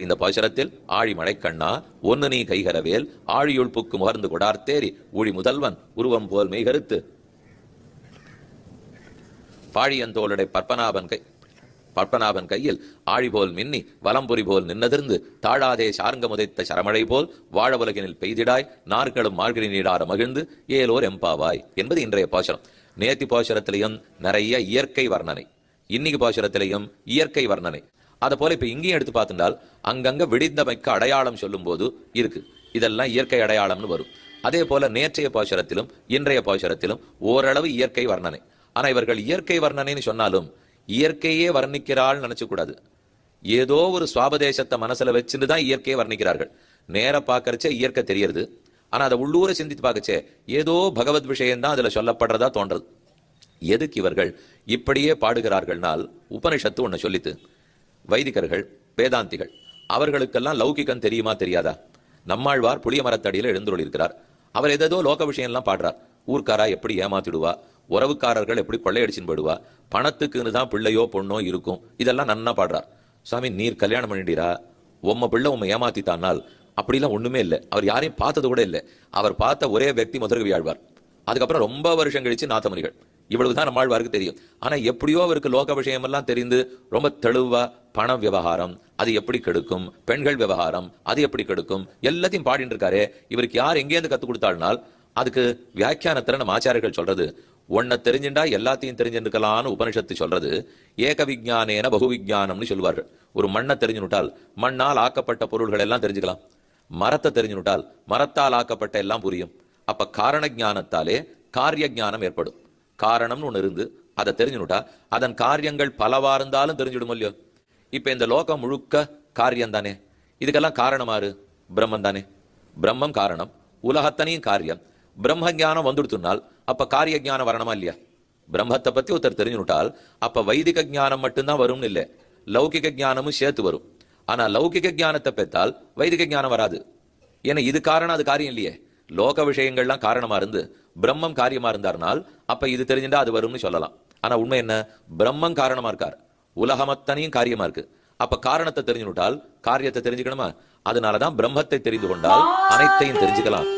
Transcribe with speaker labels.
Speaker 1: இந்த பாசுரத்தில் ஆழி மழைக்கண்ணா ஒன்னு நீ கைகரவேல் ஆழியுள் புக்கு முகர்ந்து கொடார்த்தேரி ஊழி முதல்வன் உருவம் போல் மெய்கருத்து பாழியந்தோளுடை பற்பனாபன் கை பற்பனாபன் கையில் ஆழி போல் மின்னி வலம்புரி போல் நின்னதிர்ந்து தாழாதே சார்ங்க முதைத்த சரமழை போல் வாழ உலகினில் பெய்திடாய் நார்களும் மார்கழி நீடார மகிழ்ந்து ஏலோர் எம்பாவாய் என்பது இன்றைய பாசுரம். நேத்தி பாசுரத்திலையும் நிறைய இயற்கை வர்ணனை. இன்னைக்கு பாசுரத்திலையும் இயற்கை வர்ணனை. அதை போல இப்ப இங்கேயும் எடுத்து பார்த்துட்டால் அங்கங்க விடிந்தமைக்கு அடையாளம் சொல்லும் போது இருக்கு. இதெல்லாம் இயற்கை அடையாளம்னு வரும். அதே போல நேற்றைய பாசுரத்திலும் இன்றைய பாசுரத்திலும் ஓரளவு இயற்கை வர்ணனை. ஆனா இவர்கள் இயற்கை வர்ணனைன்னு சொன்னாலும் இயற்கையே வர்ணிக்கிறாள் நினைச்சு கூடாது. ஏதோ ஒரு சுவாபதேசத்தை மனசுல வச்சுட்டு தான் இயற்கையை வர்ணிக்கிறார்கள். நேர பார்க்கறச்சே இயற்கை தெரியறது. ஆனா அதை உள்ளூர சிந்தித்து பார்க்கச்சே ஏதோ பகவத் விஷயம் தான் அதுல சொல்லப்படுறதா தோன்றது. எதுக்கு இவர்கள் இப்படியே பாடுகிறார்கள்னால் உபனிஷத்து ஒண்ணு சொல்லித்து வைதிகர்கள் வேதாந்திகள் அவர்களுக்கெல்லாம் லௌகிகம் தெரியுமா தெரியாதா? நம்மாழ்வார் புளிய மரத்தடியில் எழுந்துள்ளிருக்கிறார் அவர் ஏதேதோ லோக விஷயம்லாம் பாடுறார். ஊர்க்காரா எப்படி ஏமாத்திடுவா? உறவுக்காரர்கள் எப்படி கொள்ளையடிச்சின்னு போடுவா பணத்துக்குன்னு தான் பிள்ளையோ பொண்ணோ இருக்கும். இதெல்லாம் நன்னா பாடுறார். சுவாமி நீர் கல்யாணம் பண்ணிட்டீரா? உம்ம பிள்ளை உம்மை ஏமாத்தித்தானால் அப்படிலாம் ஒண்ணுமே இல்லை. அவர் யாரையும் பார்த்தது கூட இல்லை. அவர் பார்த்த ஒரே வக்தி முதற்கு வியாழ்வார் அதுக்கப்புறம் ரொம்ப வருஷம் கழிச்சு நாத்தமணிகள். இவ்வளவுதான் நம்மாழ்வாருக்கு தெரியும். ஆனா எப்படியோ அவருக்கு லோக விஷயமெல்லாம் தெரிந்து ரொம்ப தெளிவா பண விவகாரம் அது எப்படி கெடுக்கும் பெண்கள் விவகாரம் அது எப்படி கெடுக்கும் எல்லாத்தையும் பாடிட்டு இருக்காரு. இவருக்கு யார் எங்கேருந்து கத்து கொடுத்தாள்னால் அதுக்கு வியாக்கியானத்துல நம்ம ஆச்சாரியர்கள் சொல்றது. ஒன்ன தெரிஞ்சுண்டா எல்லாத்தையும் தெரிஞ்சுக்கலாம்னு உபனிஷத்து சொல்றது. ஏக விஜானேன பகு விஜானம்னு சொல்லுவார்கள். ஒரு மண்ணை தெரிஞ்சுனுட்டால் மண்ணால் ஆக்கப்பட்ட பொருள்கள் எல்லாம் தெரிஞ்சுக்கலாம். மரத்தை தெரிஞ்சுனுட்டால் மரத்தால் ஆக்கப்பட்ட எல்லாம் புரியும். அப்ப காரண ஞானத்தாலே காரிய ஞானம் ஏற்படும். காரணம்னு ஒன்று இருந்து அதை தெரிஞ்சுனுட்டா அதன் காரியங்கள் பலவா இருந்தாலும் தெரிஞ்சிடும் இல்லையோ? இப்போ இந்த லோகம் முழுக்க காரியம் தானே? இதுக்கெல்லாம் காரணமாறு பிரம்மன் தானே. பிரம்மம் காரணம் உலகத்தனையும் காரியம். பிரம்ம ஞானம் வந்துடுத்துனால் அப்ப காரிய ஞானம் வரணுமா இல்லையா? பிரம்மத்தை பத்தி ஒருத்தர் தெரிஞ்சுனுட்டால் அப்ப வைதிக ஞானம் மட்டும்தான் வரும்னு இல்லை. லௌகிக ஞானமும் சேர்த்து வரும். ஆனா லௌகிக ஞானத்தை பெற்றால் வைதிக ஞானம் வராது. ஏன்னா இது காரணம் அது காரியம் இல்லையே. லோக விஷயங்கள்லாம் காரணமா இருந்து பிரம்மம் காரியமா இருந்தார்னால் அப்ப இது தெரிஞ்சுட்டா அது வரும்னு சொல்லலாம் ஆனா உண்மை என்ன பிரம்மம் காரணமா இருக்கார் உலகமத்தனையும் காரியமா இருக்கு அப்ப காரணத்தை தெரிஞ்சுனுட்டால் காரியத்தை தெரிஞ்சுக்கணுமா அதனாலதான் பிரம்மத்தை தெரிந்து கொண்டால் அனைத்தையும் தெரிஞ்சுக்கலாம்